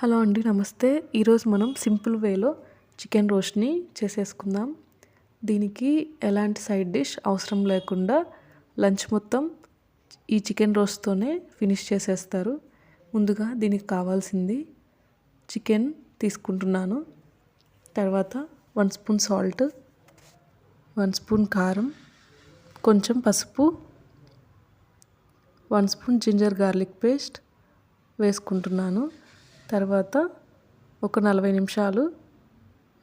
Hello అండి నమస్తే. ఈరోజు మనం సింపుల్ వేలో చికెన్ రోస్ట్ని చేసేసుకుందాం. దీనికి ఎలాంటి సైడ్ డిష్ అవసరం లేకుండా లంచ్ మొత్తం ఈ చికెన్ రోస్ట్తోనే ఫినిష్ చేసేస్తారు. ముందుగా దీనికి కావాల్సింది చికెన్ తీసుకుంటున్నాను. తర్వాత one spoon salt one spoon కారం కొంచెం పసుపు one spoon ginger garlic paste వేసుకుంటున్నాను. తర్వాత ఒక నలభై నిమిషాలు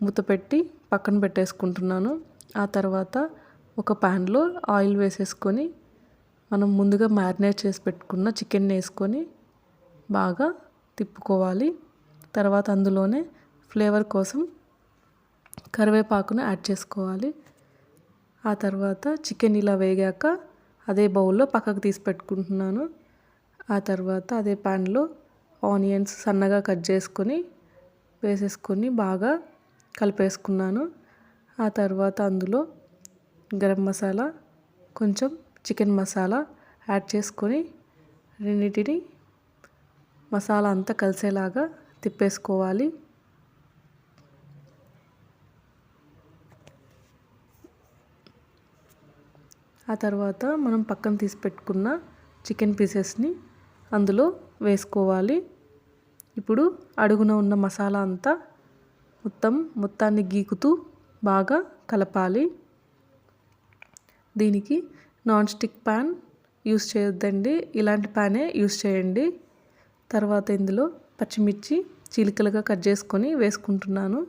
మూత పెట్టి పక్కన పెట్టేసుకుంటున్నాను. ఆ తర్వాత ఒక ప్యాన్లో ఆయిల్ వేసేసుకొని మనం ముందుగా మ్యారినేట్ చేసి పెట్టుకున్న చికెన్ వేసుకొని బాగా తిప్పుకోవాలి. తర్వాత అందులోనే ఫ్లేవర్ కోసం కరివేపాకును యాడ్ చేసుకోవాలి. ఆ తర్వాత చికెన్ ఇలా వేగాక అదే బౌల్లో పక్కకు తీసి పెట్టుకుంటున్నాను. ఆ తర్వాత అదే ప్యాన్లో ఆనియన్స్ సన్నగా కట్ చేసుకొని వేసేసుకొని బాగా కలిపేసుకున్నాను. ఆ తర్వాత అందులో గరం మసాలా కొంచెం చికెన్ మసాలా యాడ్ చేసుకొని రెండింటిని మసాలా అంతా కలిసేలాగా తిప్పేసుకోవాలి. ఆ తర్వాత మనం పక్కన తీసి పెట్టుకున్న చికెన్ పీసెస్ని అందులో వేసుకోవాలి. ఇప్పుడు అడుగున ఉన్న మసాలా అంతా మొత్తం మొత్తాన్ని గీకుతూ బాగా కలపాలి. దీనికి నాన్ స్టిక్ ప్యాన్ యూస్ చేయొద్దండి. ఇలాంటి ప్యానే యూస్ చేయండి. తర్వాత ఇందులో పచ్చిమిర్చి చీలికలుగా కట్ చేసుకొని వేసుకుంటున్నాను.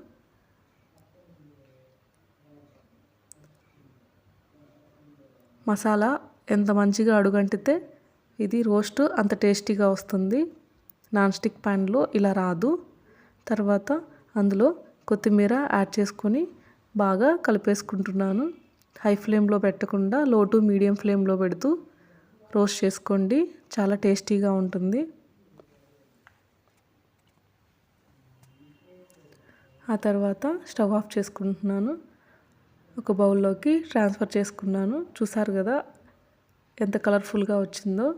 మసాలా ఎంత మంచిగా అడుగంటితే ఇది రోస్ట్ అంత టేస్టీగా వస్తుంది. నాన్ స్టిక్ ప్యాన్లో ఇలా రాదు. తర్వాత అందులో కొత్తిమీర యాడ్ చేసుకొని బాగా కలిపేసుకుంటున్నాను. హై ఫ్లేమ్లో పెట్టకుండా లో టు మీడియం ఫ్లేమ్లో పెడుతూ రోస్ట్ చేసుకోండి. చాలా టేస్టీగా ఉంటుంది. ఆ తర్వాత స్టవ్ ఆఫ్ చేసుకుంటున్నాను. ఒక బౌల్లోకి ట్రాన్స్ఫర్ చేసుకున్నాను. చూసారు కదా ఎంత కలర్ఫుల్గా వచ్చిందో.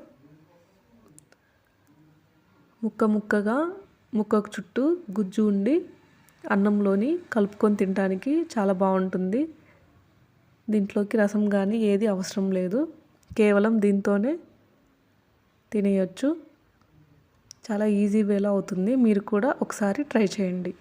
ముక్క ముక్కగా ముక్కకు చుట్టూ గుజ్జు ఉండి అన్నంలోని కలుపుకొని తినడానికి చాలా బాగుంటుంది. దీంట్లోకి రసం కానీ ఏది అవసరం లేదు. కేవలం దీంతోనే తినేయచ్చు. చాలా ఈజీ వేలో అవుతుంది. మీరు కూడా ఒకసారి ట్రై చేయండి.